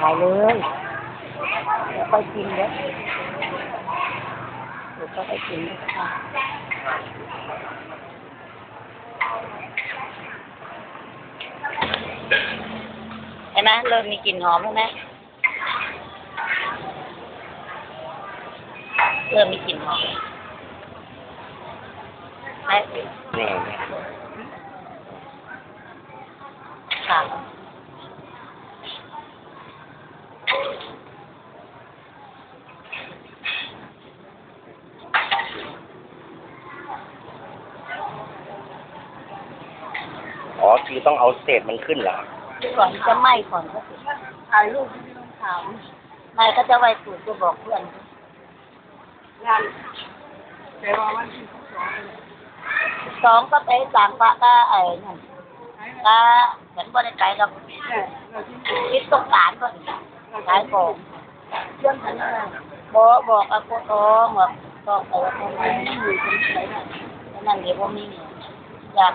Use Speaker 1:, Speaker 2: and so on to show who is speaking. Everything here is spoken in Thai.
Speaker 1: Mày lưới Có chim đấy. Có chim. đấy ไหมเริ่มมีกลิ่นหอมแล้วไหมเริ่มมีกลิ่นหอมไหมค่ะ
Speaker 2: อ๋อคือต้องเอาเศษมันขึ้นเหรอ
Speaker 1: ก่อนจะไหม้ก่อนก็สิถ่ายรูปไม่ต้องถามไหม้ก็จะไว้สูตรจะบอกเพื่อน
Speaker 3: งานแต่ว่าวันที่สอง
Speaker 1: สองก็ไปสั่งพระก็ไอ้นั่นก็เหมือนบริการกับ
Speaker 3: เนี่ยเราที่
Speaker 1: คิดสงสารก็ขายของเรื่องนั้นน่ะบอกบอกกับพ่อทองบอกต้องไปว่าทำไมอยู่ที่ไหนนั่นเดี๋ยวผมมีอยาก